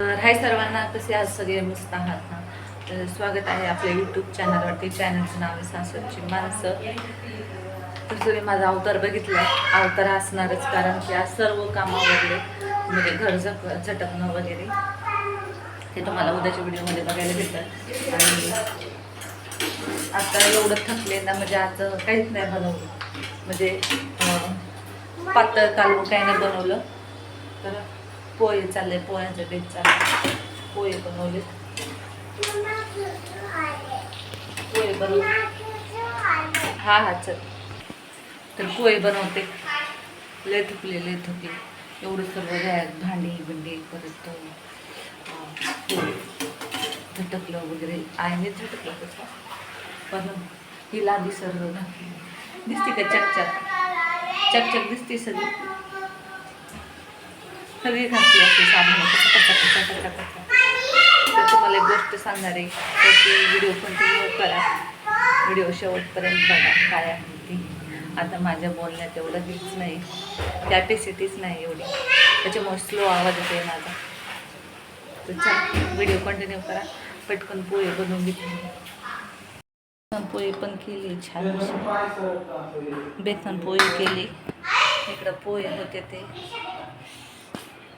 तर हाय सर्वांना कसे आज सगळे मस्त आहात ना? तर स्वागत आहे आपल्या यूट्यूब चॅनलवरती चॅनलचं नाव आहे सासरची माणसं. तर तुम्ही माझा अवतार बघितला. अवतार असणारच कारण की आज सर्व कामं वगैरे म्हणजे घर झक झटकणं वगैरे हे तुम्हाला उद्याच्या व्हिडिओमध्ये बघायला भेटतं आणि आता एवढं थकले ना म्हणजे आज काहीच नाही बनवलं. म्हणजे पातळ कालवं काही नाही बनवलं. तर पोहे चालले पोह्यांचं बेत चाललं. पोहे बनवले. पोहे बनव हा हा चल. तर पोहे बनवते. लय थुकले लय थुकले. एवढं सर्व घ्यायला भांडी बिंडी परत झटकलं वगैरे. आईने झटकलं कसं पण हिला सर्व घातली दिसते का चकचक? चकचक दिसते सगळी. सगळी घातली असते साबण कसा कसा तर तुम्हाला एक गोष्ट सांगणार आहे तर ती व्हिडिओ कंटिन्यू करा. व्हिडिओ शेवटपर्यंत बघा काय आहे ती. आता माझ्या बोलण्यात एवढं हेच नाही कॅपॅसिटीच नाही एवढी. त्याच्यामुळे स्लो आवाज येते माझा. तर चला व्हिडिओ कंटिन्यू करा. पटकन पोहे बनवून घेतले. पोहे पण केली छान बेसन पोहे केली. इकडं पोहे होते ते.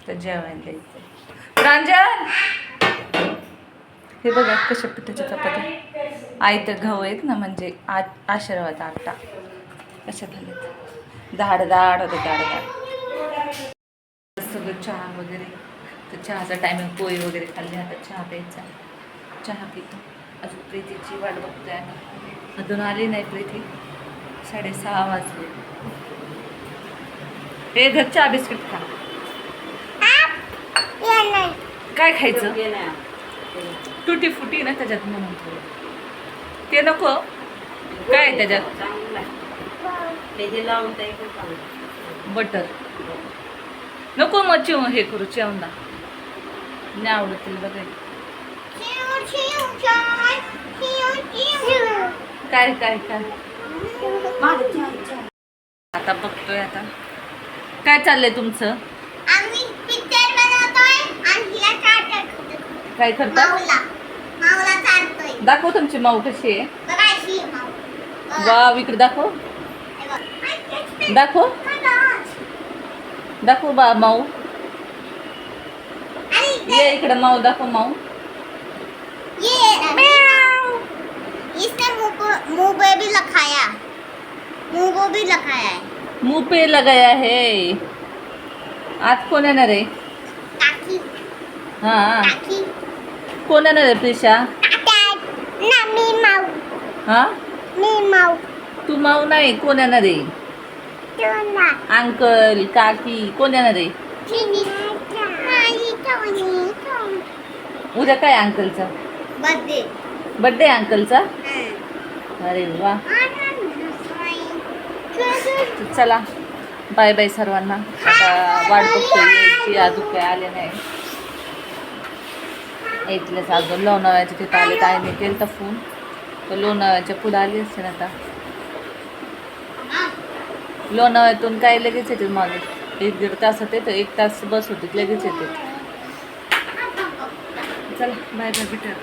तर जेवायला द्यायचं. प्रांजल! हे बघा कशा पिठाच्या चपात्या. आई तर गहू आहेत ना म्हणजे आ आशीर्वाद आटा. कशा झालेत दाड दाड होते दाड दाड सगळं चहा वगैरे. तर चहाचा टायमिंग पोळी वगैरे खाल्ली आता चहा प्यायचा चहा पितो. अजून प्रीतीची वाट बघतोय आम्ही. अजून आली नाही प्रीती. साडेसहा वाजले. हे घर चहा बिस्किट खा. काय खायचं? तुटी फुटी ना त्याच्यात म्हणून. ते नको. काय त्याच्यात? बटर. नको मग चिव हे करू चिवणा नाही आवडतील बघाय काय काय काय? आता बघतोय आता. काय चाललंय तुमचं आम्ही पिक्चर बनवतोय आणि हिला चाटत काय करता माऊला माऊला चाटतोय दाखव तुमची माऊ कशी आहे. वा इकडे दाखव. दाखव. दाखव बा माऊ. ये इकडे माऊ दाखव माऊ. मुंह को- मुंह पे भी लखाया. मुंह को भी लखाया है. मुंह पे लगाया है. आज कोण येणार आहे? हा. कोण येणार आहे प्रिशा ना मी माऊ. हा? मी माऊ. तू माऊ नाही कोण येणार आहे? अंकल काकी कोण येणार आहे? उद्या काय अंकलचा? Birthday birthday अंकलचा? अरे वा. चला. बाय बाय सर्वांना. आता वाट बघतोय यायची अजून काय आले नाही. येतीलच अजून लोणावळ्याच्या तिथं आले तर आईने केलं तर फोन तर लोणावळ्याच्या पुढं आली असते ना आता. लोणावळ्यातून काय लगेच येते मागे? एक दीड तास होते तर एक तास बस होती लगेच येते. चला बाय बाय भेटूया